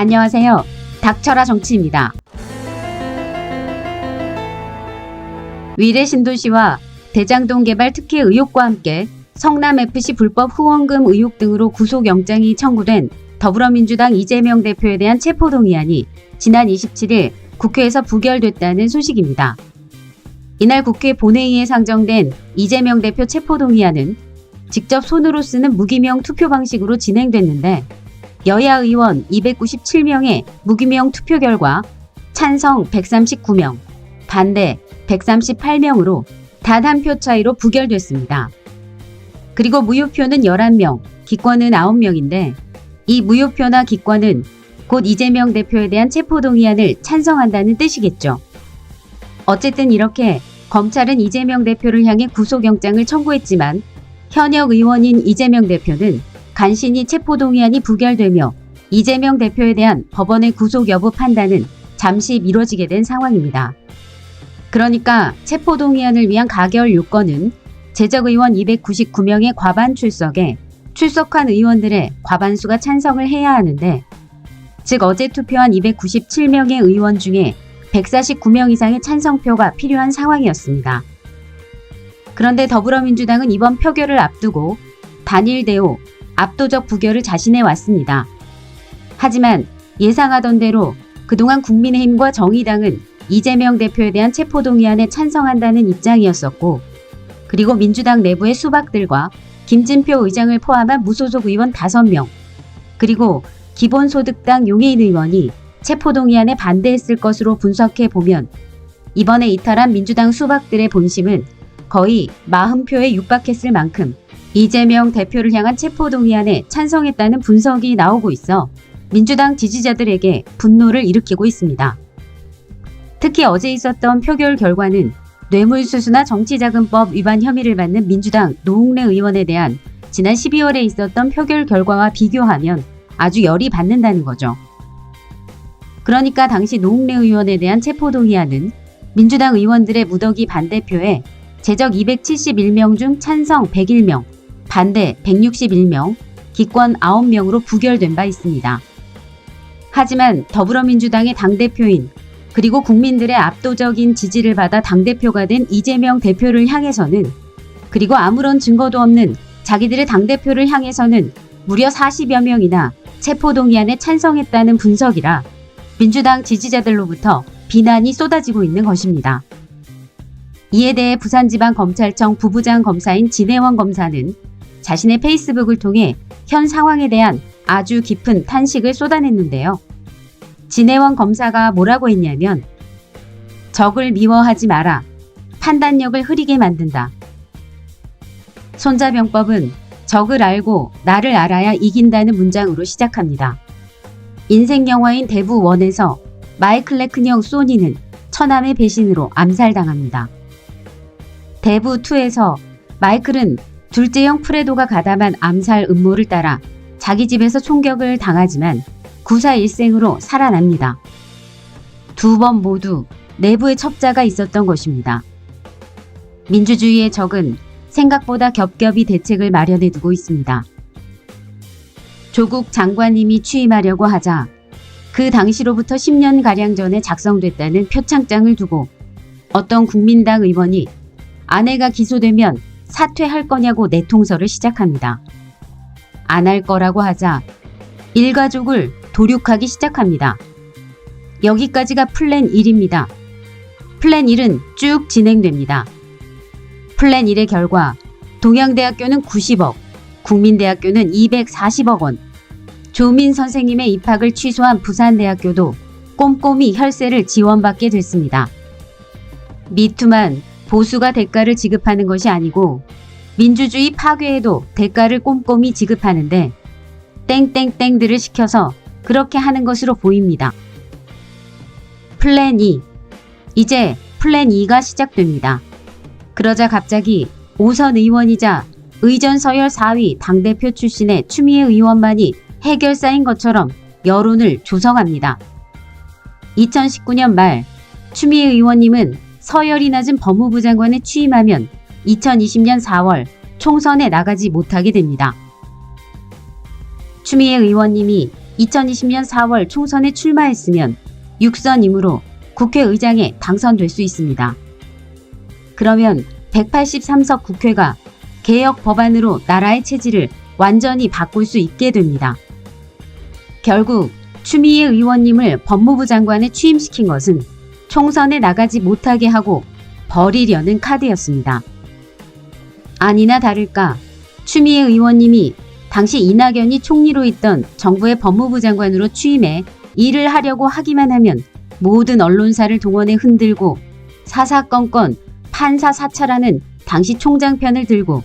안녕하세요. 닥쳐라 정치입니다. 위례 신도시와 대장동 개발 특혜 의혹과 함께 성남FC 불법 후원금 의혹 등으로 구속영장이 청구된 더불어민주당 이재명 대표에 대한 체포동의안이 지난 27일 국회에서 부결됐다는 소식입니다. 이날 국회 본회의에 상정된 이재명 대표 체포동의안은 직접 손으로 쓰는 무기명 투표 방식으로 진행됐는데 여야 의원 297명의 무기명 투표 결과 찬성 139명, 반대 138명으로 단 한 표 차이로 부결됐습니다. 그리고 무효표는 11명, 기권은 9명인데 이 무효표나 기권은 곧 이재명 대표에 대한 체포동의안을 찬성한다는 뜻이겠죠. 어쨌든 이렇게 검찰은 이재명 대표를 향해 구속영장을 청구했지만 현역 의원인 이재명 대표는 간신히 체포동의안이 부결되며 이재명 대표에 대한 법원의 구속 여부 판단은 잠시 미뤄지게 된 상황입니다. 그러니까 체포동의안을 위한 가결 요건은 제적의원 299명의 과반 출석에 출석한 의원들의 과반수가 찬성을 해야 하는데 즉 어제 투표한 297명의 의원 중에 149명 이상의 찬성표가 필요한 상황이었습니다. 그런데 더불어민주당은 이번 표결을 앞두고 단일 대오, 압도적 부결을 자신해 왔습니다. 하지만 예상하던 대로 그동안 국민의힘과 정의당은 이재명 대표에 대한 체포동의안에 찬성한다는 입장이었었고 그리고 민주당 내부의 수박들과 김진표 의장을 포함한 무소속 의원 5명 그리고 기본소득당 용해인 의원이 체포동의안에 반대했을 것으로 분석해 보면 이번에 이탈한 민주당 수박들의 본심은 거의 40표에 육박했을 만큼 이재명 대표를 향한 체포동의안에 찬성했다는 분석이 나오고 있어 민주당 지지자들에게 분노를 일으키고 있습니다. 특히 어제 있었던 표결 결과는 뇌물수수나 정치자금법 위반 혐의를 받는 민주당 노웅래 의원에 대한 지난 12월에 있었던 표결 결과와 비교하면 아주 열이 받는다는 거죠. 그러니까 당시 노웅래 의원에 대한 체포동의안은 민주당 의원들의 무더기 반대표에 제적 271명 중 찬성 101명, 반대 161명, 기권 9명으로 부결된 바 있습니다. 하지만 더불어민주당의 당대표인 그리고 국민들의 압도적인 지지를 받아 당대표가 된 이재명 대표를 향해서는 그리고 아무런 증거도 없는 자기들의 당대표를 향해서는 무려 40여 명이나 체포동의안에 찬성했다는 분석이라 민주당 지지자들로부터 비난이 쏟아지고 있는 것입니다. 이에 대해 부산지방검찰청 부부장 검사인 진혜원 검사는 자신의 페이스북을 통해 현 상황에 대한 아주 깊은 탄식을 쏟아냈는데요. 진혜원 검사가 뭐라고 했냐면 적을 미워하지 마라. 판단력을 흐리게 만든다. 손자병법은 적을 알고 나를 알아야 이긴다는 문장으로 시작합니다. 인생 영화인 대부 원에서 마이클 레큰형 소니는 처남의 배신으로 암살당합니다. 대부 2에서 마이클은 둘째 형 프레도가 가담한 암살 음모를 따라 자기 집에서 총격을 당하지만 구사 일생으로 살아납니다. 두 번 모두 내부의 첩자가 있었던 것입니다. 민주주의의 적은 생각보다 겹겹이 대책을 마련해 두고 있습니다. 조국 장관님이 취임하려고 하자 그 당시로부터 10년가량 전에 작성됐다는 표창장을 두고 어떤 국민당 의원이 아내가 기소되면 사퇴할 거냐고 내통설을 시작합니다. 안 할 거라고 하자 일가족을 도륙하기 시작합니다. 여기까지가 플랜 1입니다. 플랜 1은 쭉 진행됩니다. 플랜 1의 결과 동양대학교는 90억, 국민대학교는 240억 원, 조민 선생님의 입학을 취소한 부산대학교도 꼼꼼히 혈세를 지원받게 됐습니다. 미투만 보수가 대가를 지급하는 것이 아니고 민주주의 파괴에도 대가를 꼼꼼히 지급하는데 땡땡땡들을 시켜서 그렇게 하는 것으로 보입니다. 플랜 2. 이제 플랜 2가 시작됩니다. 그러자 갑자기 오선 의원이자 의전 서열 4위 당대표 출신의 추미애 의원만이 해결사인 것처럼 여론을 조성합니다. 2019년 말 추미애 의원님은 서열이 낮은 법무부 장관에 취임하면 2020년 4월 총선에 나가지 못하게 됩니다. 추미애 의원님이 2020년 4월 총선에 출마했으면 6선이므로 국회의장에 당선될 수 있습니다. 그러면 183석 국회가 개혁 법안으로 나라의 체질을 완전히 바꿀 수 있게 됩니다. 결국 추미애 의원님을 법무부 장관에 취임시킨 것은 총선에 나가지 못하게 하고 버리려는 카드였습니다. 아니나 다를까 추미애 의원님이 당시 이낙연이 총리로 있던 정부의 법무부 장관으로 취임해 일을 하려고 하기만 하면 모든 언론사를 동원해 흔들고 사사건건 판사 사찰하는 당시 총장 편을 들고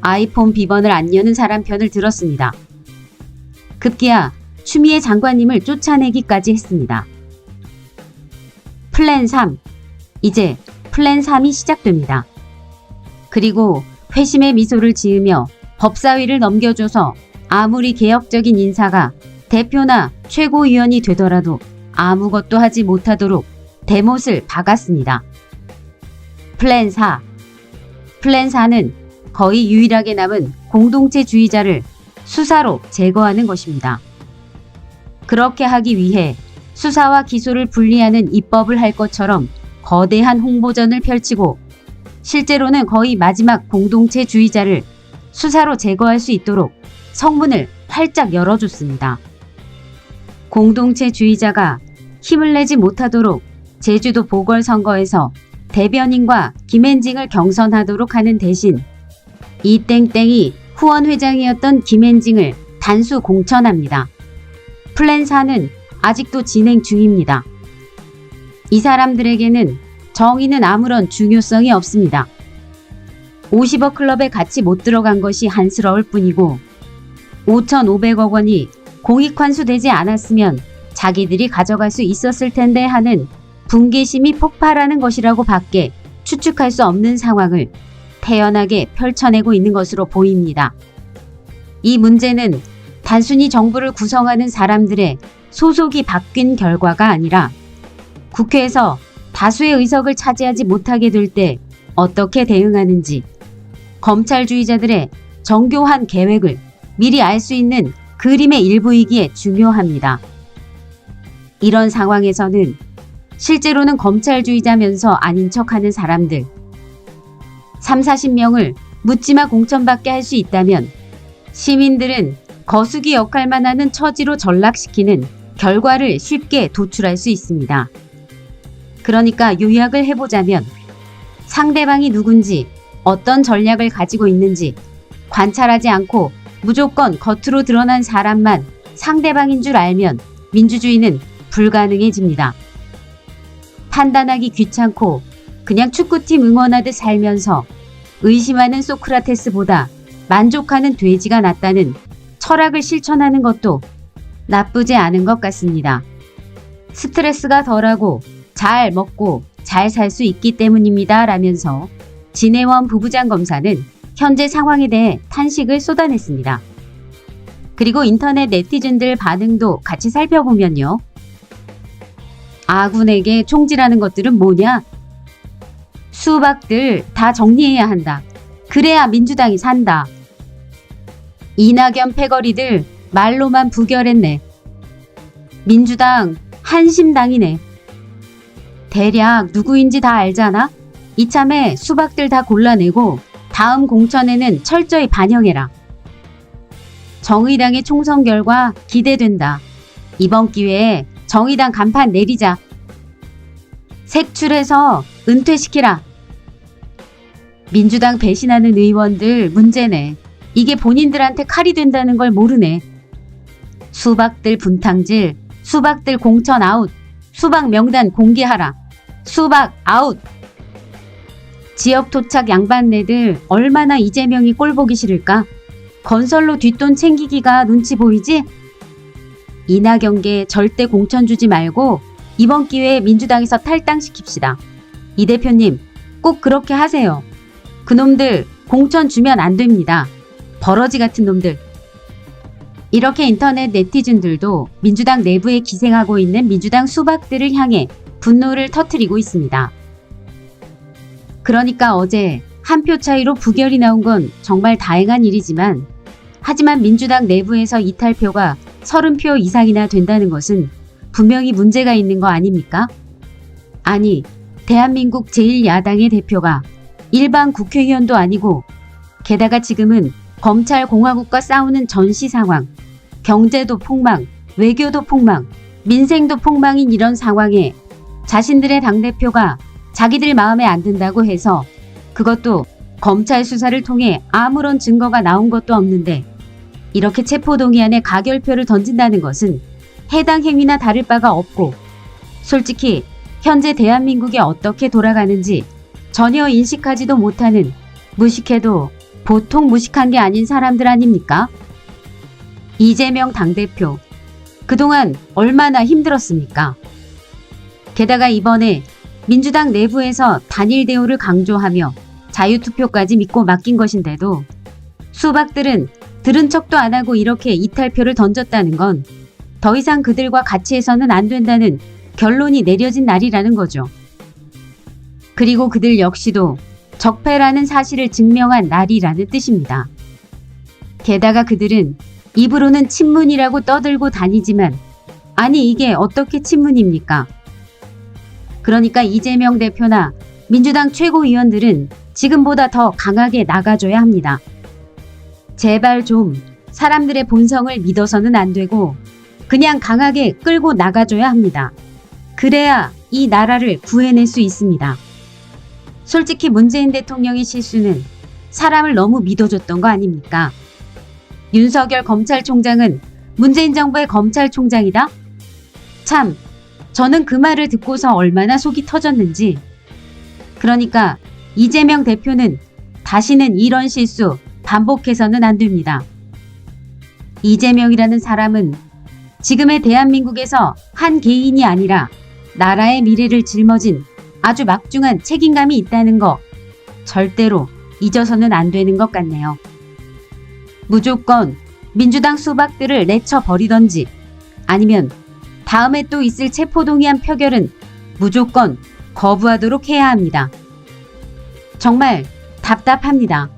아이폰 비번을 안 여는 사람 편을 들었습니다. 급기야 추미애 장관님을 쫓아내기까지 했습니다. 플랜 3. 이제 플랜 3이 시작됩니다. 그리고 회심의 미소를 지으며 법사위를 넘겨줘서 아무리 개혁적인 인사가 대표나 최고위원이 되더라도 아무것도 하지 못하도록 대못을 박았습니다. 플랜 4. 플랜 4는 거의 유일하게 남은 공동체 주의자를 수사로 제거하는 것입니다. 그렇게 하기 위해 수사와 기소를 분리하는 입법을 할 것처럼 거대한 홍보전을 펼치고 실제로는 거의 마지막 공동체 주의자를 수사로 제거할 수 있도록 성문을 활짝 열어줬습니다. 공동체 주의자가 힘을 내지 못하도록 제주도 보궐선거에서 대변인과 김앤징을 경선하도록 하는 대신 이 땡땡이 후원회장이었던 김앤징을 단수 공천합니다. 플랜 4는 아직도 진행 중입니다. 이 사람들에게는 정의는 아무런 중요성이 없습니다. 50억 클럽에 같이 못 들어간 것이 한스러울 뿐이고 5,500억 원이 공익 환수되지 않았으면 자기들이 가져갈 수 있었을 텐데 하는 분개심이 폭발하는 것이라고 밖에 추측할 수 없는 상황을 태연하게 펼쳐내고 있는 것으로 보입니다. 이 문제는 단순히 정부를 구성하는 사람들의 소속이 바뀐 결과가 아니라 국회에서 다수의 의석을 차지하지 못하게 될 때 어떻게 대응하는지 검찰주의자들의 정교한 계획을 미리 알 수 있는 그림의 일부이기에 중요합니다. 이런 상황에서는 실제로는 검찰주의자면서 아닌 척하는 사람들 3, 40명을 묻지마 공천받게 할 수 있다면 시민들은 거수기 역할만 하는 처지로 전락시키는 결과를 쉽게 도출할 수 있습니다. 그러니까 요약을 해보자면 상대방이 누군지 어떤 전략을 가지고 있는지 관찰하지 않고 무조건 겉으로 드러난 사람만 상대방인 줄 알면 민주주의는 불가능해집니다. 판단하기 귀찮고 그냥 축구팀 응원하듯 살면서 의심하는 소크라테스보다 만족하는 돼지가 낫다는 철학을 실천하는 것도 나쁘지 않은 것 같습니다. 스트레스가 덜하고 잘 먹고 잘 살 수 있기 때문입니다. 라면서 진해원 부부장 검사는 현재 상황에 대해 탄식을 쏟아냈습니다. 그리고 인터넷 네티즌들 반응도 같이 살펴보면요. 아군에게 총질하는 것들은 뭐냐? 수박들 다 정리해야 한다. 그래야 민주당이 산다. 이낙연 패거리들 말로만 부결했네. 민주당 한심당이네. 대략 누구인지 다 알잖아? 이참에 수박들 다 골라내고 다음 공천에는 철저히 반영해라. 정의당의 총선 결과 기대된다. 이번 기회에 정의당 간판 내리자. 색출해서 은퇴시키라. 민주당 배신하는 의원들 문제네. 이게 본인들한테 칼이 된다는 걸 모르네. 수박들 분탕질, 수박들 공천 아웃, 수박 명단 공개하라. 수박 아웃. 지역 토착 양반네들 얼마나 이재명이 꼴보기 싫을까? 건설로 뒷돈 챙기기가 눈치 보이지? 이낙연계 절대 공천 주지 말고 이번 기회에 민주당에서 탈당시킵시다. 이 대표님 꼭 그렇게 하세요. 그놈들 공천 주면 안 됩니다. 버러지 같은 놈들. 이렇게 인터넷 네티즌들도 민주당 내부에 기생하고 있는 민주당 수박들을 향해 분노를 터뜨리고 있습니다. 그러니까 어제 한 표 차이로 부결이 나온 건 정말 다행한 일이지만 하지만 민주당 내부에서 이탈표가 30표 이상이나 된다는 것은 분명히 문제가 있는 거 아닙니까? 아니, 대한민국 제1야당의 대표가 일반 국회의원도 아니고 게다가 지금은 검찰 공화국과 싸우는 전시 상황, 경제도 폭망, 외교도 폭망, 민생도 폭망인 이런 상황에 자신들의 당대표가 자기들 마음에 안 든다고 해서 그것도 검찰 수사를 통해 아무런 증거가 나온 것도 없는데 이렇게 체포동의안에 가결표를 던진다는 것은 해당 행위나 다를 바가 없고 솔직히 현재 대한민국이 어떻게 돌아가는지 전혀 인식하지도 못하는 무식해도 보통 무식한 게 아닌 사람들 아닙니까? 이재명 당대표. 그동안 얼마나 힘들었습니까? 게다가 이번에 민주당 내부에서 단일 대우를 강조하며 자유투표까지 믿고 맡긴 것인데도 수박들은 들은 척도 안 하고 이렇게 이탈표를 던졌다는 건 더 이상 그들과 같이 해서는 안 된다는 결론이 내려진 날이라는 거죠. 그리고 그들 역시도 적폐라는 사실을 증명한 날이라는 뜻입니다. 게다가 그들은 입으로는 친문이라고 떠들고 다니지만 아니 이게 어떻게 친문입니까? 그러니까 이재명 대표나 민주당 최고위원들은 지금보다 더 강하게 나가줘야 합니다. 제발 좀 사람들의 본성을 믿어서는 안 되고 그냥 강하게 끌고 나가줘야 합니다. 그래야 이 나라를 구해낼 수 있습니다. 솔직히 문재인 대통령의 실수는 사람을 너무 믿어줬던 거 아닙니까? 윤석열 검찰총장은 문재인 정부의 검찰총장이다? 참, 저는 그 말을 듣고서 얼마나 속이 터졌는지. 그러니까 이재명 대표는 다시는 이런 실수 반복해서는 안 됩니다. 이재명이라는 사람은 지금의 대한민국에서 한 개인이 아니라 나라의 미래를 짊어진 아주 막중한 책임감이 있다는 거 절대로 잊어서는 안 되는 것 같네요. 무조건 민주당 수박들을 내쳐 버리던지 아니면 다음에 또 있을 체포동의안 표결은 무조건 거부하도록 해야 합니다. 정말 답답합니다.